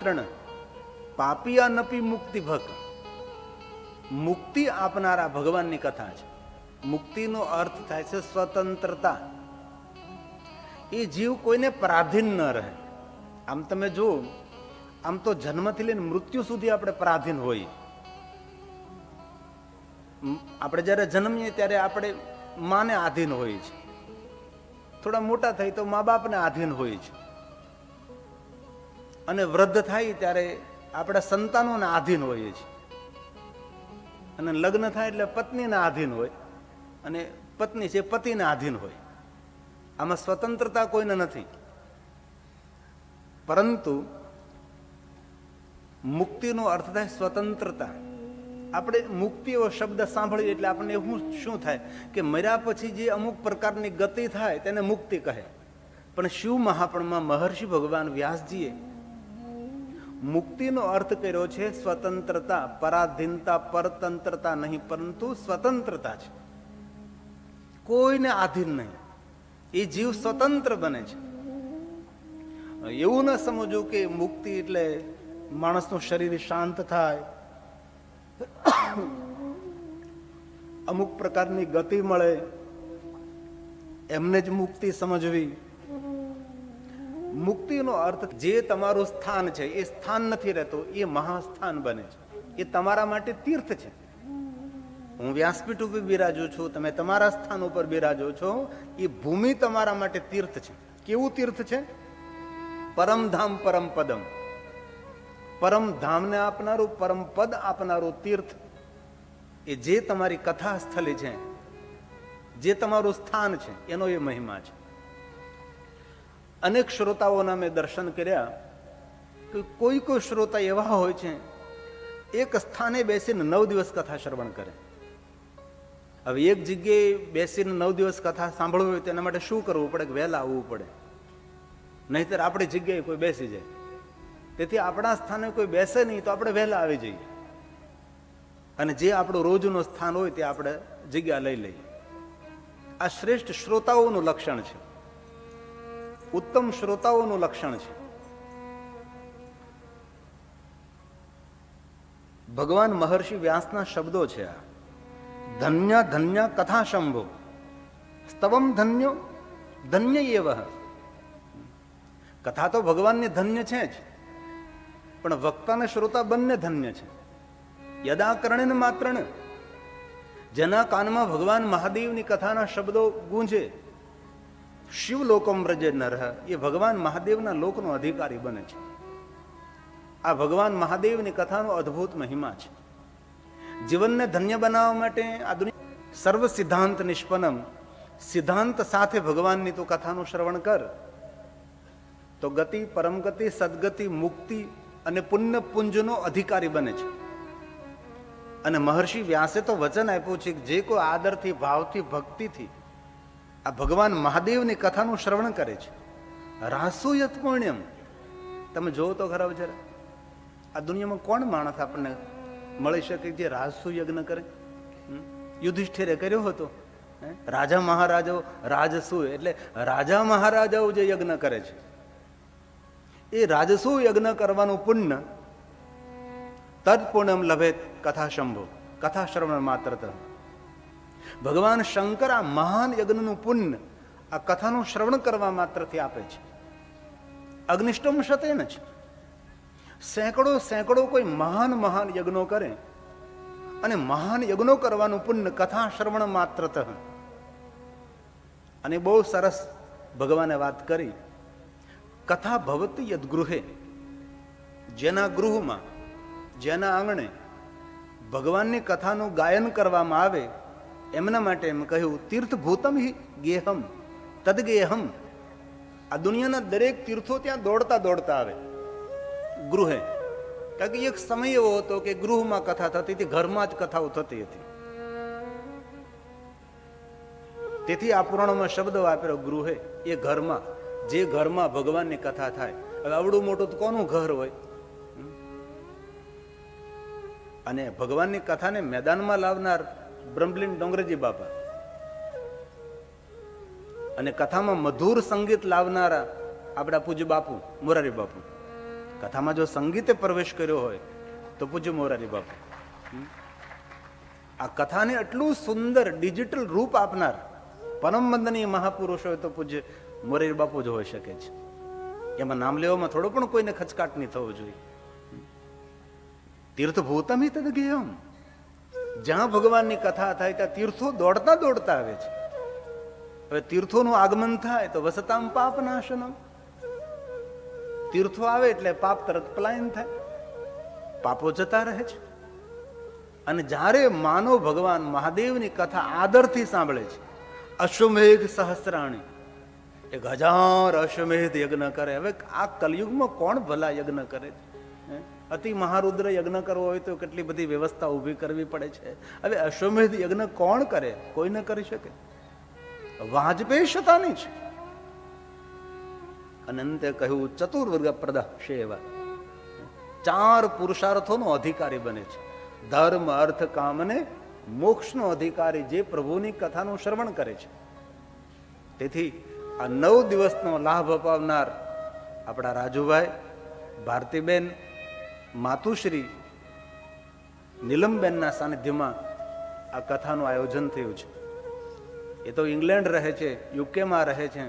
ત્રણ. પાપિયા નપી મુક્તિ ભક. મુક્તિ આપનારા ભગવાનની કથા છે. મુક્તિનો અર્થ થાય છે સ્વતંત્રતા. એ જીવ કોઈને પરાધીન ન રહે. આમ તમે જુઓ, આમ તો જન્મથી લઈને મૃત્યુ સુધી આપણે પરાધીન હોઈએ. આપણે જ્યારે જન્મીએ ત્યારે આપણે માને આધીન હોઈએ છીએ. થોડા મોટા થઈ તો મા બાપને આધીન હોઈએ છીએ. અને વૃદ્ધ થાય ત્યારે આપણે સંતાનોને આધીન હોઈએ છીએ. અને લગ્ન થાય એટલે પત્નીને આધીન હોય અને પત્ની છે પતિને આધીન હોય. આમાં સ્વતંત્રતા કોઈને નથી. પરંતુ મુક્તિનો અર્થ થાય સ્વતંત્રતા. આપણે મુક્તિ એવો શબ્દ સાંભળીએ એટલે આપણને એવું શું થાય? કે મર્યા પછી જે અમુક પ્રકારની ગતિ થાય તેને મુક્તિ કહે. પણ શિવ મહાપણમાં મહર્ષિ ભગવાન વ્યાસજીએ મુક્તિનો અર્થ કર્યો છે સ્વતંત્રતા, પરાધીનતા, પરતંત્રતા નહીં, પરંતુ સ્વતંત્રતા છે. કોઈને આધીન નહીં. એ જીવ સ્વતંત્ર બને છે. એવું ન સમજવું કે મુક્તિ એટલે માણસનું શરીર શાંત થાય. અમુક પ્રકારની ગતિ મળે. એમને જ મુક્તિ સમજવી. મુક્તિનો અર્થ જે તમારું સ્થાન છે, એ સ્થાન નથી રહેતું, એ મહાસ્થાન બને છે. એ તમારા માટે તીર્થ છે. હું વ્યાસપીઠ ઉપર બિરાજો છું, તમે તમારા સ્થાન ઉપર બિરાજો છો, એ ભૂમિ તમારા માટે તીર્થ છે. કેવું તીર્થ છે? પરમધામ પરમ પદમ. પરમ ધામને આપનારું, પરમ પદ આપનારું તીર્થ. એ જે તમારી કથા સ્થલી છે, જે તમારું સ્થાન છે, એનો એ મહિમા છે. અનેક શ્રોતાઓના મેં દર્શન કર્યા કે કોઈ કોઈ શ્રોતા એવા હોય છે, એક સ્થાને બેસીને નવ દિવસ કથા શ્રવણ કરે. હવે એક જગ્યાએ બેસીને નવ દિવસ કથા સાંભળવી હોય તેના માટે શું કરવું પડે? કે વહેલા આવવું પડે. નહીતર આપણી જગ્યાએ કોઈ બેસી જાય. તેથી આપણા સ્થાને કોઈ બેસે નહીં તો આપણે વહેલા આવી જઈએ. અને જે આપણું રોજનું સ્થાન હોય તે આપણે જગ્યા લઈ લઈએ. આ શ્રેષ્ઠ શ્રોતાઓનું લક્ષણ છે. ઉત્તમ શ્રોતાઓનું લક્ષણ છે. ભગવાન મહર્ષિ વ્યાસના શબ્દો છે આ. ધન્ય ધન્ય કથા શંભો. સ્તવમ ધન્યો ધન્ય એવ. કથા તો ભગવાનને ધન્ય છે જ. પણ વક્તા અને શ્રોતા બંને ધન્ય છે. યદા કર્ણન માત્ર જેના કાનમાં ભગવાન મહાદેવની કથાના શબ્દો ગુંજે. શિવ લોકમ વ્રજે નર. એ ભગવાન મહાદેવના લોકનો અધિકારી બને છે. આ ભગવાન મહાદેવની કથાનો અદ્ભુત મહિમા છે. જીવનને ધન્ય બનાવવા માટે આ દુનિયા સર્વ સિદ્ધાંત નિષ્પન્નમ. સિદ્ધાંત સાથે ભગવાનની તો કથાનું શ્રવણ કર. તો ગતિ પરમગતિ સદગતિ, મુક્તિ અને પુણ્ય પુંજનો અધિકારી બને છે. અને મહર્ષિ વ્યાસે તો વચન આપ્યું છે કે જે કોઈ આદરથી, ભાવથી, ભક્તિથી આ ભગવાન મહાદેવની કથાનું શ્રવણ કરે છે. રાસુયત પુણ્યમ. તમે જોવો તો ખરા જરા આ દુનિયામાં કોણ માણસ આપણને મળી શકે જે રાજસુ યજ્ઞ કરે? યુધિષ્ઠિરે કર્યો હતો? રાજા મહારાજાઓ, રાજસુ એટલે રાજા મહારાજાઓ જે યજ્ઞ કરે છે. એ રાજસુ યજ્ઞ કરવાનું પુણ્ય તદ પુણ્યમ લભે કથા શંભો. કથા શ્રવણ માત્ર ભગવાન શંકર આ મહાન યજ્ઞનું પુણ્ય, આ કથાનું શ્રવણ કરવા માત્રથી આપે છે. અગ્નિષ્ટમ શતેન છે. સેંકડો સેંકડો કોઈ મહાન મહાન યજ્ઞો કરે અને મહાન યજ્ઞો કરવાનું પુણ્ય કથા શ્રવણ માત્ર અને બહુ સરસ ભગવાને વાત કરી, કથા ભવતી યદગૃહે, જેના ગૃહમાં, જેના આંગણે ભગવાનની કથાનું ગાયન કરવામાં આવે એમના માટે એમ કહ્યું, તીર્થભૂતમ હિ ગેહમ, તદગેહમ. આ દુનિયાના દરેક તીર્થો ત્યાં દોડતા દોડતા આવે. ગૃહે. કારણ કે એક સમય એવો હતો કે ગૃહમાં કથા થતી હતી, ઘરમાં જ કથાઓ થતી હતી. તેથી આ પુરાણોમાં શબ્દ વાપર્યો, ગૃહે, એ ઘરમાં, જે ઘરમાં ભગવાનની કથા થાય. હવે આવડું મોટું કોનું ઘર હોય? અને ભગવાનની કથાને મેદાનમાં લાવનાર બ્રહ્મલીન ડોંગરજી બાપા. અને કથામાં મધુર સંગીત લાવનારા આપણા પૂજ્ય બાપુ, મોરારી બાપુ. કથામાં જો સંગીતે પ્રવેશ કર્યો હોય, તો પૂજ્ય મોરારી બાપુ. આ કથાને એટલું સુંદર, ડિજિટલ રૂપ આપનાર પરમ વંદનીય મહાપુરુષ હોય તો પૂજ્ય મોરારી બાપુ જ હોઈ શકે છે. એમાં નામ લેવામાં થોડો પણ કોઈને ખચકાટ નહીં થવો જોઈએ. તીર્થભૂતમ હિત તદગેયમ જ્યાં ભગવાનની કથા થાય ત્યાં તીર્થો દોડતા દોડતા આવે છે. હવે તીર્થોનું આગમન થાય તો વસતામ પાપ નાશનમ. તીર્થો આવે એટલે પાપ તરત પલાયન થાય. પાપો જતા રહે છે. અને જ્યારે માનવ ભગવાન મહાદેવની કથા આદરથી સાંભળે છે, અશ્વમેઘ સહસ્રાણી, એક હજાર અશ્વમેધ યજ્ઞ કરે. હવે આ કલયુગમાં કોણ ભલા યજ્ઞ કરે છે? અતિ મહારુદ્ર યજ્ઞ કરવો હોય તો કેટલી બધી વ્યવસ્થા ઊભી કરવી પડે છે. હવે અશ્વમેધ યજ્ઞ કોણ કરે? કોઈ ન કરી શકે. વાજપેયી શતાની છે. અને અંતે કહ્યું ચતુર્વર્ગ પ્રદા સેવા ચાર પુરુષાર્થોનો અધિકારી બને છે. ધર્મ, અર્થ કામને મોક્ષનો અધિકારી જે પ્રભુની કથાનું શ્રવણ કરે છે. તેથી આ નવ દિવસનો લાભ અપાવનાર આપણા રાજુભાઈ, ભારતીબેન માતુશ્રી નીલમબેનના સાનિધ્યમાં આ કથાનું આયોજન થયું છે. એ તો ઇંગ્લેન્ડ રહે છે, યુકેમાં રહે છે.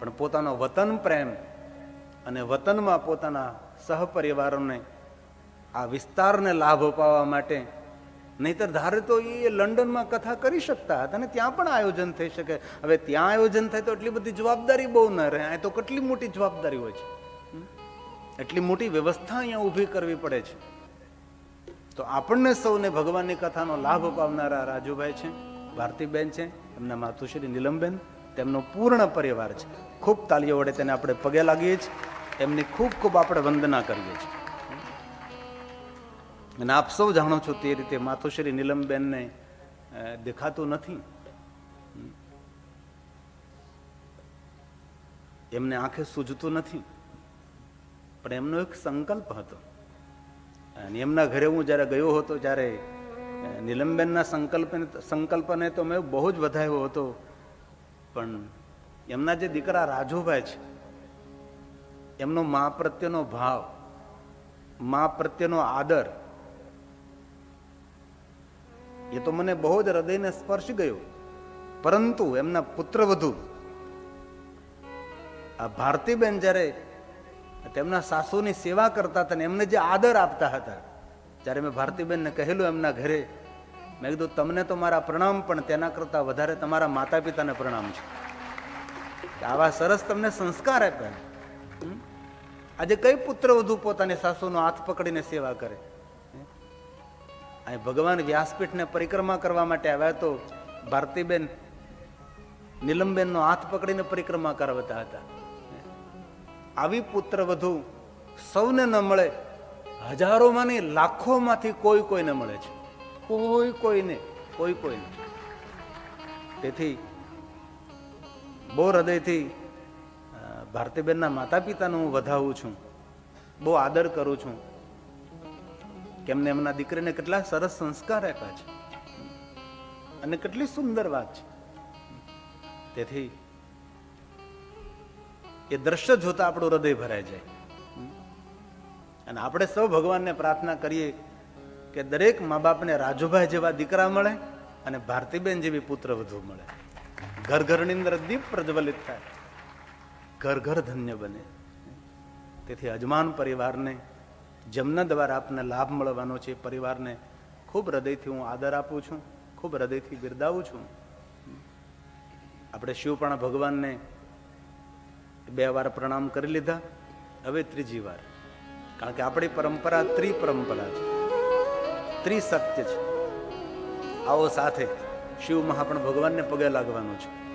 પણ પોતાનો વતન પ્રેમ અને વતનમાં પોતાના સહપરિવારોને આ વિસ્તારને લાભ અપાવવા માટે નહીતર ધારે તો એ લંડનમાં કથા કરી શકતા હતા અને ત્યાં પણ આયોજન થઈ શકે. હવે ત્યાં આયોજન થાય તો એટલી બધી જવાબદારી બહુ ન રહે. આ તો કેટલી મોટી જવાબદારી હોય છે? એટલી મોટી વ્યવસ્થા અહીંયા ઊભી કરવી પડે છે. તો આપણને સૌને ભગવાનની કથાનો લાભ અપાવનારા રાજુભાઈ છે, ભારતીબેન છે, એમના માતુશ્રી નીલમબેન, તેમનો પૂર્ણ પરિવાર છે. ખૂબ તાલીઓ વડે તેને આપણે પગે લાગીએ છીએ. એમની ખૂબ ખૂબ આપણે વંદના કરીએ છીએ. અને આપ સૌ જાણો છો તે રીતે માતુશ્રી નીલમબેનને દેખાતું નથી. એમને આંખે સૂઝતું નથી. પણ એમનો એક સંકલ્પ હતો. અને એમના ઘરે હું જ્યારે ગયો હતો, ત્યારે નીલમબેનના સંકલ્પ સંકલ્પને તો મેં બહુ જ વધાવ્યો હતો. પણ એમના જે દીકરા રાજુભાઈ છે, એમનો મા પ્રત્યેનો ભાવ, મા પ્રત્યેનો આદર, એ તો મને બહુ જ હૃદયને સ્પર્શી ગયો. પરંતુ એમના પુત્રવધુ આ ભારતીબેન જ્યારે તેમના સાસુની સેવા કરતા હતા ને એમને જે આદર આપતા હતા. જ્યારે મેં ભારતીબેનને કહેલું એમના ઘરે, મેં કીધું, તમને તો મારા પ્રણામ, પણ તેના કરતાં વધારે તમારા માતા પિતાને પ્રણામ છે. આવા સરસ તમને સંસ્કાર આપ્યા? આજે કઈ પુત્ર વધુ પોતાની સાસુનો હાથ પકડીને સેવા કરે? અહીં ભગવાન વ્યાસપીઠને પરિક્રમા કરવા માટે આવ્યા તો ભારતીબેન નીલમબેનનો હાથ પકડીને પરિક્રમા કરાવતા હતા. આવી પુત્ર વધુ સૌને ન મળે. હજારોમાં નહીં લાખોમાંથી કોઈ કોઈને મળે છે. કોઈ કોઈને કોઈ કોઈને. તેથી બહુ હૃદયથી ભારતીબેનના માતા પિતાને હું વધાવું છું. બહુ આદર કરું છું કેમને એમના દીકરીને કેટલા સરસ સંસ્કાર આપ્યા છે. અને કેટલી સુંદર વાત છે. તેથી એ દ્રશ્ય જોતા આપણું હૃદય ભરાઈ જાય. અને આપણે સૌ ભગવાનને પ્રાર્થના કરીએ કે દરેક મા બાપને રાજુભાઈ જેવા દીકરા મળે અને ભારતીબેન જેવી પુત્ર વધુ મળે. ઘર ઘરની અંદર દીપ પ્રજ્વલિત થાય. ઘર ઘર ધન્ય બને. તેથી અજમાન પરિવારને, જમના દ્વારા આપને લાભ મળવાનો છે પરિવારને ખૂબ હૃદયથી હું આદર આપું છું, ખૂબ હૃદયથી બિરદાવું છું. આપણે શિવપણા ભગવાનને બે વાર પ્રણામ કરી લીધા. હવે ત્રીજી વાર. કારણ કે આપણી પરંપરા ત્રિપરંપરા છે. ત્રિસત્ય છે. આવો સાથે શિવ મહાપણ ભગવાનને પગે લાગવાનું છે.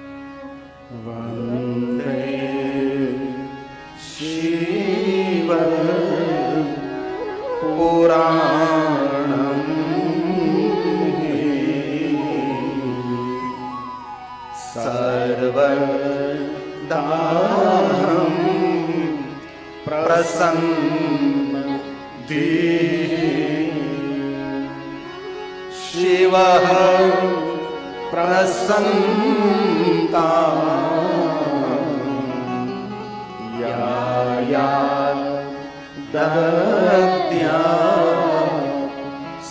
શિવ પુરાણ સર્વદાહમ प्रसन् धी शिवः प्रसन्ता याया दत्या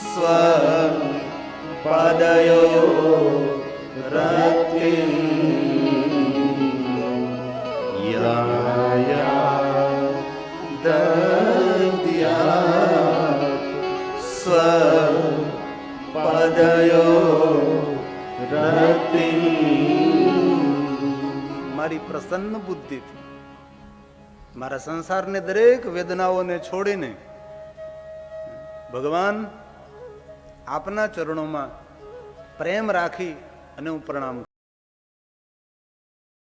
स्वपदयो रतिम्। મારી પ્રસન્ન બુદ્ધિથી, મારા સંસારને દરેક વેદનાઓને છોડીને ભગવાન આપના ચરણોમાં પ્રેમ રાખી અને હું પ્રણામ